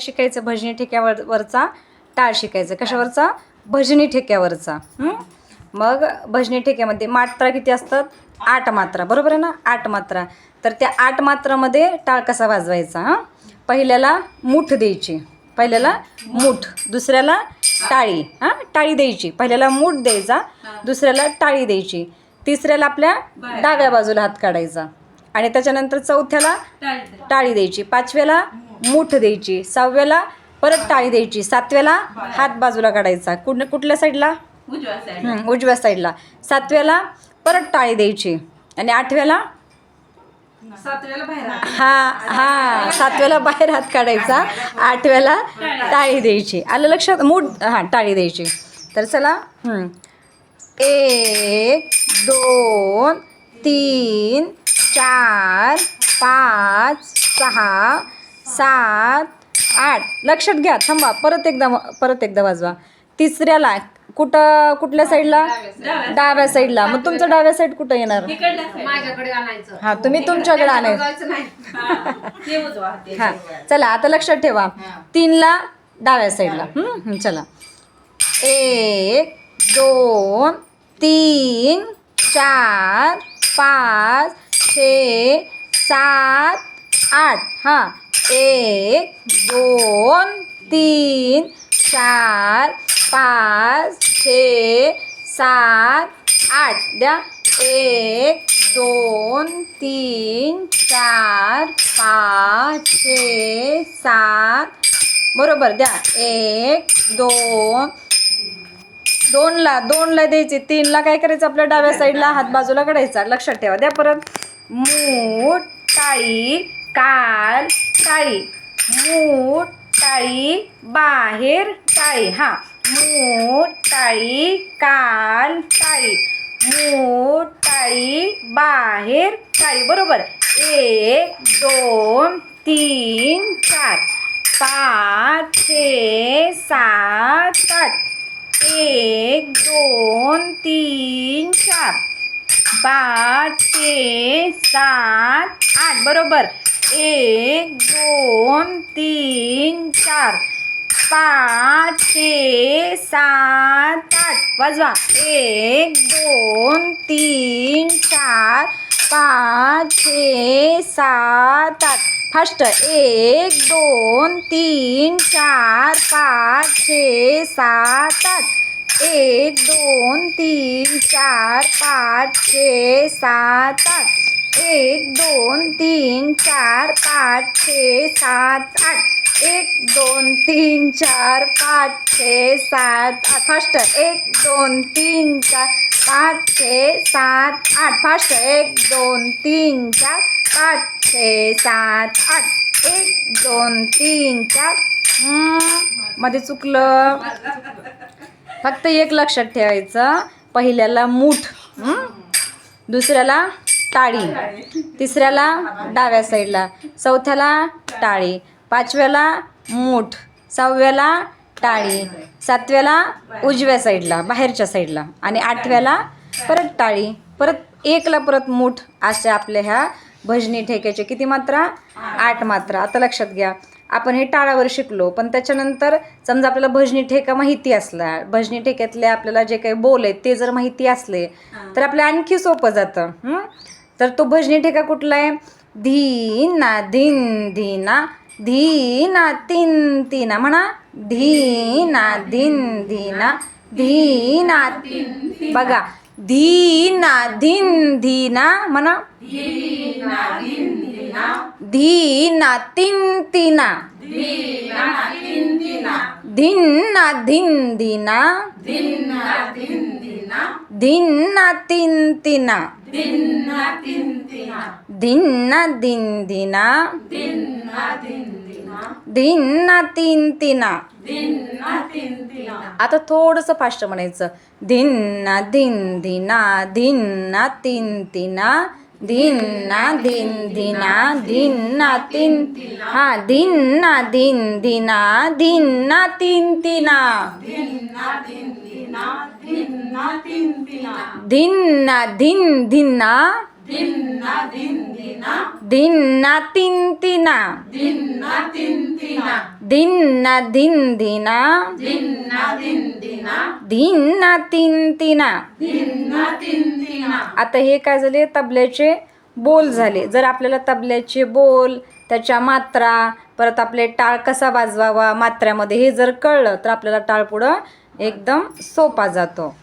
शिकायचं भजनी ठेक्यावर वरचा टाळ शिकायचं. कशावरचा? भजनी ठेक्यावरचा? मग भजनी ठेक्यामध्ये मात्रा किती असतात? आठ मात्रा. बरोबर आहे ना? आठ मात्रा. तर त्या आठ मात्रामध्ये टाळ कसा वाजवायचा? हां? पहिल्याला मूठ द्यायची. पहिल्याला मूठ दुसऱ्याला टाळी. हां? टाळी द्यायची. पहिल्याला मूठ द्यायचा दुसऱ्याला टाळी द्यायची. तिसऱ्याला आपल्या डाव्या बाजूला हात काढायचा. आणि त्याच्यानंतर चौथ्याला टाळी द्यायची. पाचव्याला मूठ द्यायची सहाव्याला परत टाळी द्यायची सातव्याला हात बाजूला काढायचा. कुठ कुठल्या साईडला? उजव्या साईड उजव्या साईडला. सातव्याला परत टाळी द्यायची आणि आठव्याला सातव्याला बाहेर आण. हा हा सातव्याला बाहेर हात काढायचा आठव्याला टाळी द्यायची. आलं लक्षात? मूठ हां टाळी द्यायची. तर चला. एक दोन तीन चार पाच सहा सात आठ. लक्षात घ्या थांबा. परत एकदा परत एकदा वाजवा. तिसऱ्याला कुठं कुठल्या साईडला डाव्या साईडला मग तुमचं डाव्या साईड कुठं येणार? हा तुम्ही तुमच्याकडे आणाय हा. चला आता लक्षात ठेवा. तीनला डाव्या साईडला हं, हं, चला. एक दोन तीन चार पाच छे सात आठ. हां. एक दोन तीन चार पाच छे सात आठ. द्या. एक दोन तीन चार पाच छे सात. बरोबर. द्या. एक दोन. दोनला दोनला द्यायचे. तीनला काय करायचं? आपल्या डाव्या साईडला हात बाजूला काढायचा. लक्षात ठेवा. द्या परत. मूठ टाळी काल टाळी मूठ टाळी बाहेर टाळी. हां. मूठ टाळी काल टाळी. मूठ टाळी बाहेर टाळी. बरोबर. एक दोन तीन चार. पाच छे सात आठ. एक दोन तीन चार. पाच ते सात आठ बरोबर. एक दोन तीन चार. पाच ते सात आठ. वाजवा. एक दोन तीन चार. पाच ते सात आठ. फास्ट. एक दोन तीन चार. पाच छे सात आठ. एक दोन तीन चार पाच छे सात आठ. एक दोन तीन चार पाच छे सात आठ. एक दोन तीन चार पाच छे सात आठ. फास्ट एक दोन तीन चार पाच छे सात आठ. फास्ट एक दोन तीन चार पाच छे सात आठ. एक दोन तीन चार. मध्ये चुकलं. फक्त एक लक्षात ठेवायचं. पहिल्याला मूठ दुसऱ्याला टाळी तिसऱ्याला डाव्या साईडला चौथ्याला टाळी पाचव्याला मूठ सहाव्याला टाळी सातव्याला उजव्या साईडला बाहेरच्या साईडला आणि आठव्याला परत टाळी परत एकला परत मूठ अशा आपल्या ह्या भजनी ठेक्याचे किती मात्रा? आठ मात्रा. आता लक्षात घ्या. आपण हे टाळावर शिकलो पण त्याच्यानंतर समजा आपल्याला भजनी ठेका माहिती असला भजनी ठेक्यातले आपल्याला जे काही बोल आहेत ते जर माहिती असले तर आपल्या आणखी सोपं जातं? तर तो भजनी ठेका कुठला आहे? धीना धिन धीना धीना तीन तीना म्हणा. धीना धिन धीना धीना तीन बघा. धीना धिन धीना म्हणा. धीना तीन तीना धिन्ना धिन धीना धिन्ना तीन तीना धिन्ना दिन धीना धिन्ना तीन तीना आता थोडंसं फास्ट म्हणायचं. धिन्ना धिन धीना धिन्ना तीन तीना धिन्ना धिन धीना धिन्ना तीन हा धिन्ना धिन धीना धिन्ना तीन तीना धिन्ना धिन धिन्ना धिन्ना धिन धिना धिन्ना तीन तिना धिन्ना धिन धिना धिन्ना धिन धिना धिन्ना धिन धिना धिन्ना तीन तिना धिना आता हे काय झाले? तबल्याचे बोल झाले. जर आपल्याला तबल्याचे बोल त्याच्या मात्रा परत आपले टाळ कसा वाजवावा मात्र्यामध्ये हे जर कळलं तर आपल्याला टाळ पुढं एकदम सोपा जातो.